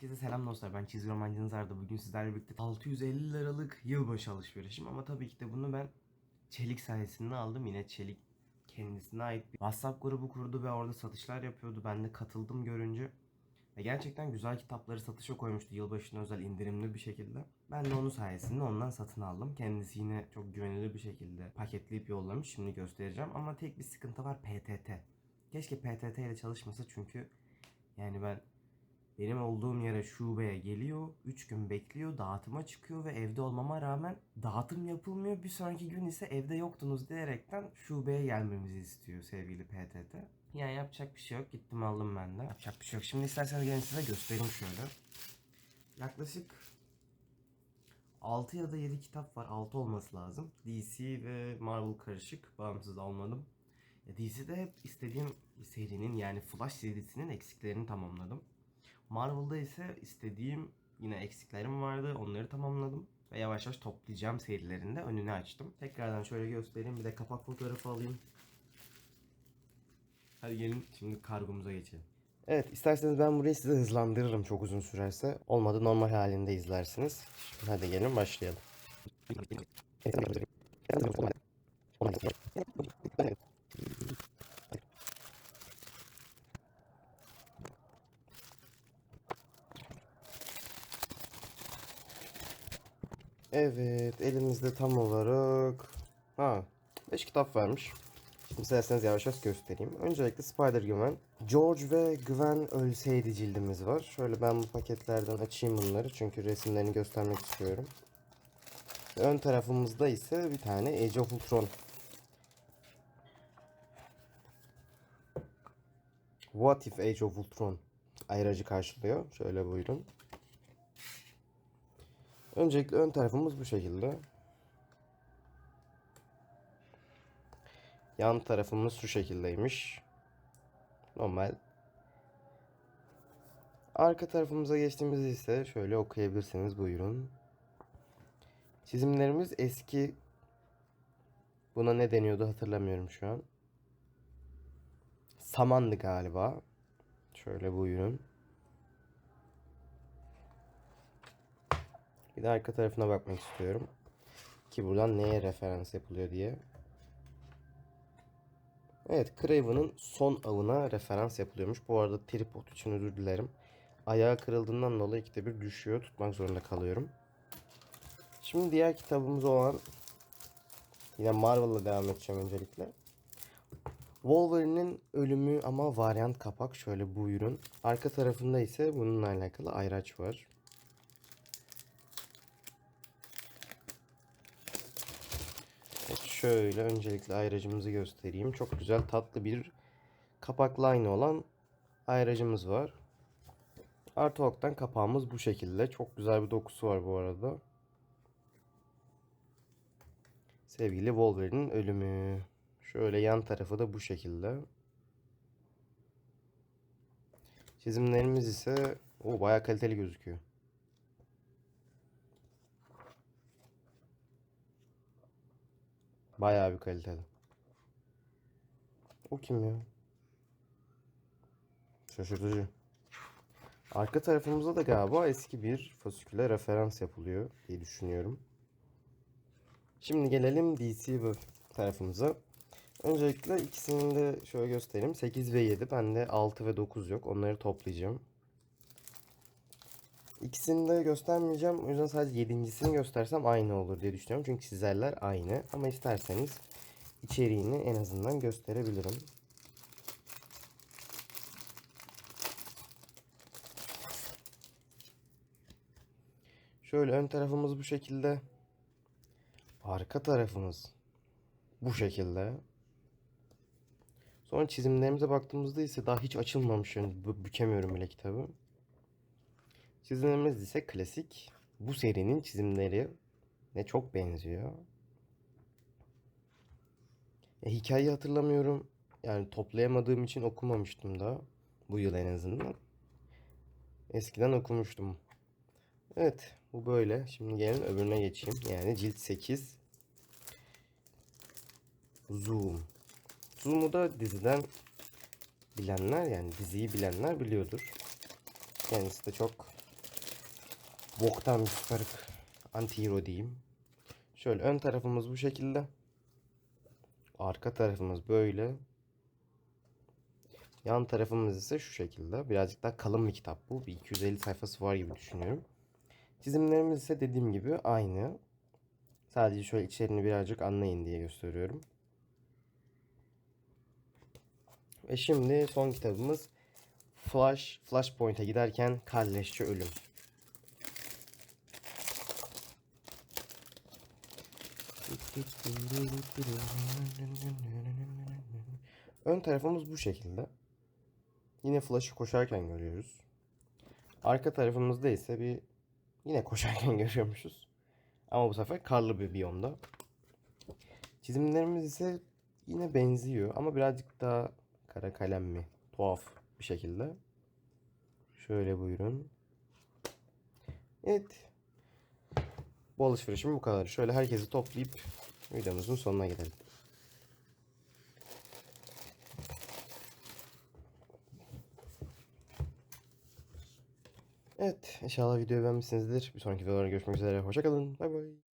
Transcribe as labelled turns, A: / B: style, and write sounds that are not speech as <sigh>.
A: Herkese selam dostlar. Ben çizgi romancınız Arda. Bugün sizlerle birlikte 650 liralık yılbaşı alışverişim ama tabii ki de bunu ben Çelik sayesinde aldım. Yine Çelik kendisine ait bir WhatsApp grubu kurdu ve orada satışlar yapıyordu. Ben de katıldım görünce. Ve gerçekten güzel kitapları satışa koymuştu yılbaşına özel indirimli bir şekilde. Ben de onun sayesinde ondan satın aldım. Kendisi yine çok güvenilir bir şekilde paketleyip yollamış. Şimdi göstereceğim ama tek bir sıkıntı var PTT. Keşke PTT ile çalışmasa çünkü yani ben benim olduğum yere şubeye geliyor, 3 gün bekliyor, dağıtıma çıkıyor ve evde olmama rağmen dağıtım yapılmıyor. Bir sonraki gün ise evde yoktunuz diyerekten şubeye gelmemizi istiyor sevgili PTT. Yani yapacak bir şey yok. Gittim aldım ben de. Yapacak bir şey yok. Şimdi isterseniz gelin size göstereyim şöyle. Yaklaşık 6 ya da 7 kitap var. 6 olması lazım. DC ve Marvel karışık. Bağımsız almadım. Ya DC'de hep istediğim serinin yani Flash serisinin eksiklerini tamamladım. Marvel'da ise istediğim yine eksiklerim vardı. Onları tamamladım. Ve yavaş yavaş toplayacağım serilerinde önünü açtım. Tekrardan şöyle göstereyim. Bir de kapak fotoğrafı alayım. Hadi gelin şimdi kargomuza geçelim. Evet isterseniz ben burayı size hızlandırırım çok uzun sürerse. Olmadı normal halinde izlersiniz. Şimdi hadi gelin başlayalım. Evet elimizde tam olarak ha 5 kitap varmış. Şimdi isterseniz yavaş yavaş göstereyim. Öncelikle Spider-Gwen. George ve Gwen ölseydi cildimiz var. Şöyle ben bu paketlerden açayım bunları. Çünkü resimlerini göstermek istiyorum. Ön tarafımızda ise bir tane Age of Ultron. What if Age of Ultron ayracı karşılıyor. Şöyle buyurun. Öncelikle ön tarafımız bu şekilde. Yan tarafımız şu şekildeymiş. Normal. Arka tarafımıza geçtiğimizde ise şöyle okuyabilirsiniz buyurun. Çizimlerimiz eski. Buna ne deniyordu hatırlamıyorum şu an. Samandı galiba. Şöyle buyurun. Bir de arka tarafına bakmak istiyorum. Ki buradan neye referans yapılıyor diye. Evet Craven'ın son avına referans yapılıyormuş. Bu arada tripod için özür dilerim. Ayağı kırıldığından dolayı ikide bir düşüyor. Tutmak zorunda kalıyorum. Şimdi diğer kitabımız olan yine Marvel'la devam edeceğim öncelikle. Wolverine'in ölümü ama varyant kapak şöyle buyurun. Arka tarafında ise bununla alakalı ayraç var. Evet, şöyle öncelikle ayracımızı göstereyim. Çok güzel tatlı bir kapaklı aynı olan ayracımız var. Artwork'tan kapağımız bu şekilde. Çok güzel bir dokusu var bu arada. Sevgili Wolverine'in ölümü. Şöyle yan tarafı da bu şekilde. Çizimlerimiz ise o bayağı kaliteli gözüküyor. Bayağı bir kaliteli. O kim ya? Şaşırtıcı. Arka tarafımızda da galiba eski bir fasiküle referans yapılıyor diye düşünüyorum. Şimdi gelelim DC bu tarafımıza. Öncelikle ikisini de şöyle göstereyim. 8 ve 7. Bende 6 ve 9 yok. Onları toplayacağım. İkisini de göstermeyeceğim. O yüzden sadece yedincisini göstersem aynı olur diye düşünüyorum. Çünkü çizerler aynı. Ama isterseniz içeriğini en azından gösterebilirim. Şöyle ön tarafımız bu şekilde. Arka tarafımız bu şekilde. Sonra çizimlerimize baktığımızda ise daha hiç açılmamış. Yani bü- bükemiyorum bile kitabı. Çizimlerimiz ise klasik. Bu serinin çizimleri ne çok benziyor. E, hikayeyi hatırlamıyorum. Yani toplayamadığım için okumamıştım da. Bu yıl en azından. Eskiden okumuştum. Evet bu böyle. Şimdi gelin öbürüne geçeyim. Yani cilt 8. Zoom. Zoom'u da diziden bilenler yani diziyi bilenler biliyordur. Kendisi de çok boktan bir süper anti hero diyeyim. Şöyle ön tarafımız bu şekilde. Arka tarafımız böyle. Yan tarafımız ise şu şekilde. Birazcık daha kalın bir kitap bu. Bir 250 sayfası var gibi düşünüyorum. Çizimlerimiz ise dediğim gibi aynı. Sadece şöyle içeriğini birazcık anlayın diye gösteriyorum. Ve şimdi son kitabımız Flash, Flashpoint'e giderken kalleşçe ölüm. Ön tarafımız bu şekilde. Yine Flash'ı koşarken görüyoruz. Arka tarafımızda ise bir yine koşarken <laughs> görüyormuşuz. Ama bu sefer karlı bir biyomda. Çizimlerimiz ise yine benziyor ama birazcık daha kara kalem mi? Tuhaf bir şekilde. Şöyle buyurun. Evet. Bu alışverişim bu kadar. Şöyle herkesi toplayıp videomuzun sonuna gelelim. Evet, inşallah videoyu beğenmişsinizdir. Bir sonraki videolarda görüşmek üzere. Hoşçakalın. Bay bay.